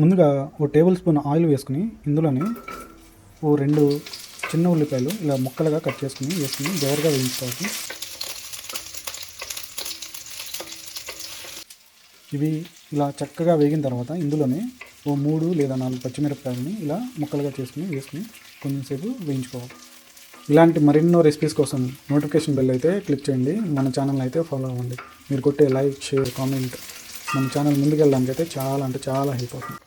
ముందుగా ఓ table spoon oil వేసుకుని ఇందులోనే ఓ రెండు చిన్న ఉల్లిపాయలు ఇలా ముక్కలుగా కట్ చేసుకుని వేసుకుని దోరగా వేయించుకోవాలి. ఇవి ఇలా చక్కగా వేగిన తర్వాత ఇందులోనే ఓ మూడు లేదా నాలుగు పచ్చిమిరపకాయలని ఇలా ముక్కలుగా చేసుకుని వేసుకుని కొంచెంసేపు వేయించుకోవాలి. ఇలాంటి మరెన్నో రెసిపీస్ కోసం నోటిఫికేషన్ బెల్ అయితే క్లిక్ చేయండి. మన ఛానల్ అయితే ఫాలో అవ్వండి. మీరు కొట్టే లైక్ షేర్ కామెంట్ మన ఛానల్ ముందుకెళ్ళడానికి అయితే చాలా అంటే చాలా హెల్ప్ అవుతుంది.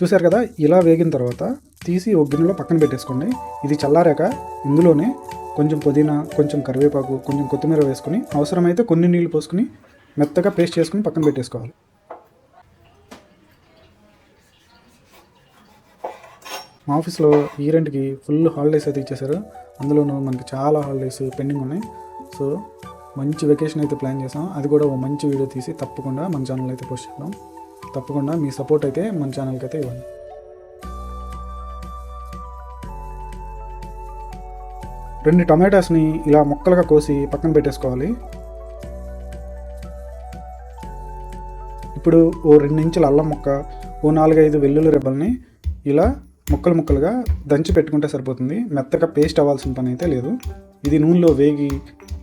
చూశారు కదా ఇలా వేగిన తర్వాత తీసి ఒక గిన్నెలో పక్కన పెట్టేసుకోండి. ఇది చల్లారాక ఇందులోనే కొంచెం పుదీనా కొంచెం కరివేపాకు కొంచెం కొత్తిమీర వేసుకొని అవసరమైతే కొన్ని నీళ్ళు పోసుకుని మెత్తగా పేస్ట్ చేసుకుని పక్కన పెట్టేసుకోవాలి. మా ఆఫీస్లో ఈ రెంట్కి ఫుల్ హాలిడేస్ అయితే ఇచ్చేసారు అందులోనూ మనకి చాలా హాలిడేస్ పెండింగ్ ఉన్నాయి. సో మంచి వెకేషన్ అయితే ప్లాన్ చేసాం అది కూడా ఓ మంచి వీడియో తీసి తప్పకుండా మన ఛానల్ అయితే పోస్ట్ చేద్దాం. తప్పకుండా మీ సపోర్ట్ అయితే మన ఛానల్కి అయితే ఇవ్వండి. రెండు టమాటాస్ని ఇలా ముక్కలుగా కోసి పక్కన పెట్టేసుకోవాలి. ఇప్పుడు ఓ రెండు ఇంచుల అల్లం ముక్క ఓ నాలుగైదు వెల్లుల్లి రెబ్బల్ని ఇలా ముక్కలు ముక్కలుగా దంచి పెట్టుకుంటే సరిపోతుంది. మెత్తగా పేస్ట్ అవ్వాల్సిన పని అయితే లేదు. ఇది నూనెలో వేగి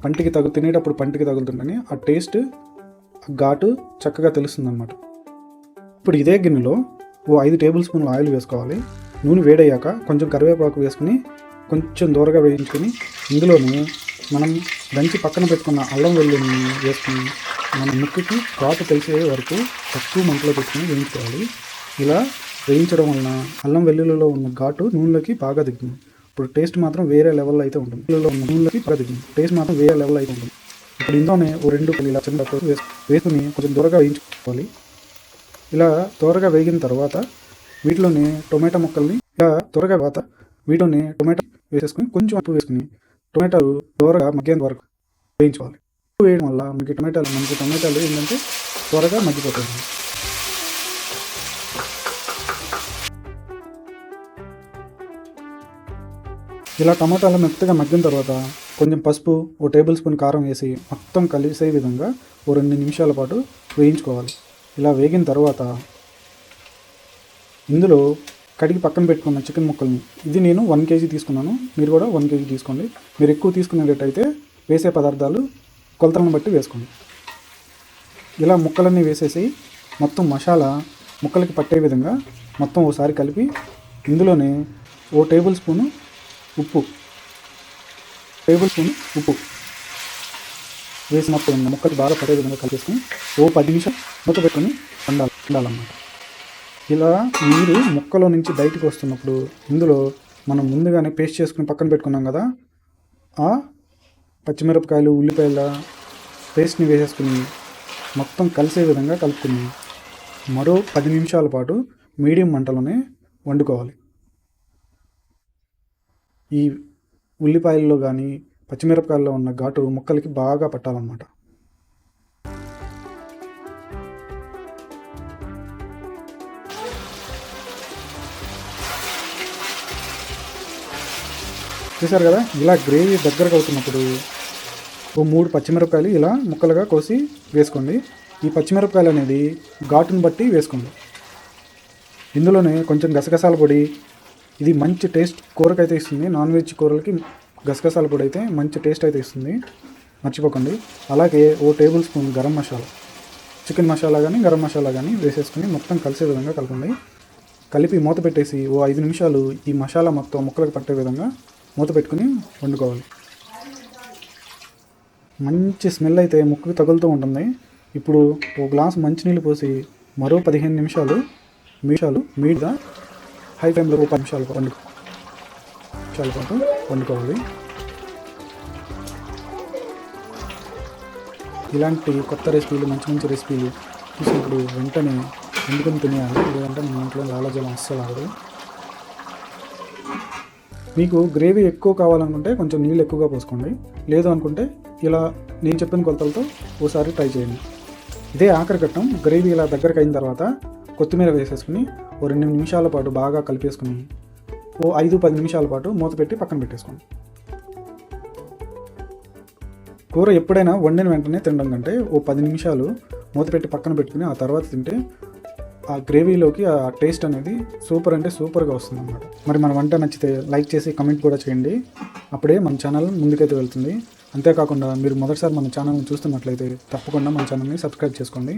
పంటికి తగు తినేటప్పుడు పంటికి తగులుతుంటని ఆ టేస్ట్ ఆ ఘాటు చక్కగా తెలుస్తుంది అనమాట ఇప్పుడు ఇదే గిన్నెలో ఓ ఐదు టేబుల్ స్పూన్ల ఆయిల్ వేసుకోవాలి. నూనె వేడయ్యాక కొంచెం కరివేపాకు వేసుకుని కొంచెం దూరగా వేయించుకొని ఇందులోనే మనం దంచి పక్కన పెట్టుకున్న అల్లం వెల్లుల్లిని వేసుకుని మన ముక్కుకి కాపు తెలిసే వరకు తక్కువ మంటలో పెట్టుకుని వేయించుకోవాలి. ఇలా వేయించడం వలన అల్లం వెల్లుల్లిలో ఉన్న ఘాటు నూనెలోకి బాగా దిగుతుంది. ఇప్పుడు టేస్ట్ మాత్రం వేరే లెవెల్లో అయితే ఉంటుంది. వెల్లుల్లిలో ఉన్న నూనెలోకి బాగా దిగుతుంది. టేస్ట్ మాత్రం వేరే లెవెల్లో అయితే ఉంటుంది. ఇప్పుడు ఇందులోనే ఓ రెండు ఇలా చిన్న వేసుకుని కొంచెం దూరగా వేయించుకోవాలి. ఇలా త్వరగా వేగిన తర్వాత వీటిలోనే టొమాటో ముక్కల్ని ఇలా త్వరగా తర్వాత వీటిలోనే టొమాటో వేసేసుకుని కొంచెం ఉప్పు వేసుకుని టొమాటోలు త్వరగా మగ్గేంత వరకు వేయించుకోవాలి. ఉప్పు వేయడం వల్ల మనకి టొమాటోలు మనకి టొమాటోలు ఏంటంటే త్వరగా మగ్గిపోతుంది ఇలా టమాటాలు మెత్తగా మగ్గిన తర్వాత కొంచెం పసుపు ఓ టేబుల్ స్పూన్ కారం వేసి మొత్తం కలిసే విధంగా ఓ రెండు నిమిషాల పాటు వేయించుకోవాలి. ఇలా వేగిన తర్వాత ఇందులో కడిగి పక్కన పెట్టుకున్న చికెన్ ముక్కల్ని ఇది నేను వన్ కేజీ తీసుకున్నాను మీరు కూడా వన్ కేజీ తీసుకోండి. మీరు ఎక్కువ తీసుకునేటట్టయితే వేసే పదార్థాలు కొలతలను బట్టి వేసుకోండి. ఇలా ముక్కలన్నీ వేసేసి మొత్తం మసాలా ముక్కలకి పట్టే విధంగా మొత్తం ఓసారి కలిపి ఇందులోనే ఓ టేబుల్ స్పూను ఉప్పు టేబుల్ స్పూన్ ఉప్పు వేసి మొత్తం ముక్కలు బాగా పడే విధంగా కలిపేసుకుని ఓ పది నిమిషాలు మూత పెట్టుకొని వండాలి వండాలన్నమాట. ఇలా నీరు ముక్కలో నుంచి బయటకు వస్తున్నప్పుడు ఇందులో మనం ముందుగానే పేస్ట్ చేసుకుని పక్కన పెట్టుకున్నాం కదా ఆ పచ్చిమిరపకాయలు ఉల్లిపాయల పేస్ట్ని వేసేసుకుని మొత్తం కలిసే విధంగా కలుపుకుని మరో పది నిమిషాల పాటు మీడియం మంటలోనే వండుకోవాలి. ఈ ఉల్లిపాయల్లో కానీ పచ్చిమిరపకాయల్లో ఉన్న ఘాటు ముక్కలకి బాగా పట్టాలన్నమాట. చూసారు కదా? ఇలా గ్రేవీ దగ్గరకు అవుతున్నప్పుడు ఓ మూడు పచ్చిమిరపకాయలు ఇలా ముక్కలుగా కోసి వేసుకోండి. ఈ పచ్చిమిరపకాయలు అనేది ఘాటును బట్టి వేసుకోండి. ఇందులోనే కొంచెం గసగసాల పొడి ఇది మంచి టేస్ట్. కూరకైతే ఇస్తుంది. నాన్ వెజ్ కూరలకి గసగసాల పొడి అయితే మంచి టేస్ట్ అయితే ఇస్తుంది మర్చిపోకండి అలాగే ఓ tablespoon garam masala chicken masala కానీ గరం మసాలా కానీ వేసేసుకుని మొత్తం కలిసే విధంగా కలపండి కలిపి మూత పెట్టేసి ఓ ఐదు నిమిషాలు ఈ మసాలా మొత్తం ముక్కలకు పట్టే విధంగా మూత పెట్టుకుని వండుకోవాలి మంచి స్మెల్ అయితే ముక్కు తగులుతూ ఉంటుంది ఇప్పుడు ఓ గ్లాస్ మంచినీళ్ళు పోసి మరో పదిహేను నిమిషాలు నిమిషాలు మీద హై ఫ్లేమ్లో ఒక పది నిమిషాలు వండుకో నిమిషాల వండుకోవాలి. ఇలాంటి కొత్త రెసిపీలు మంచి మంచి రెసిపీలు చూసినప్పుడు వెంటనే వండుకొని తినేయాలి. లేదంటే మన ఇంట్లో లాలజలం అస్సలు ఆగదు. మీకు గ్రేవీ ఎక్కువ కావాలనుకుంటే కొంచెం నీళ్ళు ఎక్కువగా పోసుకోండి. లేదు అనుకుంటే ఇలా నేను చెప్పిన కొలతలతో ఓసారి ట్రై చేయండి. ఇదే ఆఖరి ఘట్టం. గ్రేవీ ఇలా దగ్గరకు అయిన తర్వాత కొత్తిమీర వేసేసుకుని ఓ రెండు నిమిషాల పాటు బాగా కలిపేసుకుని ఓ ఐదు పది నిమిషాల పాటు మూత పెట్టి పక్కన పెట్టేసుకోండి. కూర ఎప్పుడైనా వండిన వెంటనే తినడం కంటే ఓ పది నిమిషాలు మూత పెట్టి పక్కన పెట్టుకుని ఆ తర్వాత తింటే ఆ గ్రేవీలోకి ఆ టేస్ట్ అనేది సూపర్ అంటే సూపర్గా వస్తుంది అన్నమాట మరి మన వంట నచ్చితే లైక్ చేసి కమెంట్ కూడా చేయండి. అప్పుడే మన ఛానల్ ముందుకైతే వెళ్తుంది. అంతేకాకుండా మీరు మొదటిసారి మన ఛానల్ని చూస్తున్నట్లయితే తప్పకుండా మన ఛానల్ని సబ్స్క్రైబ్ చేసుకోండి.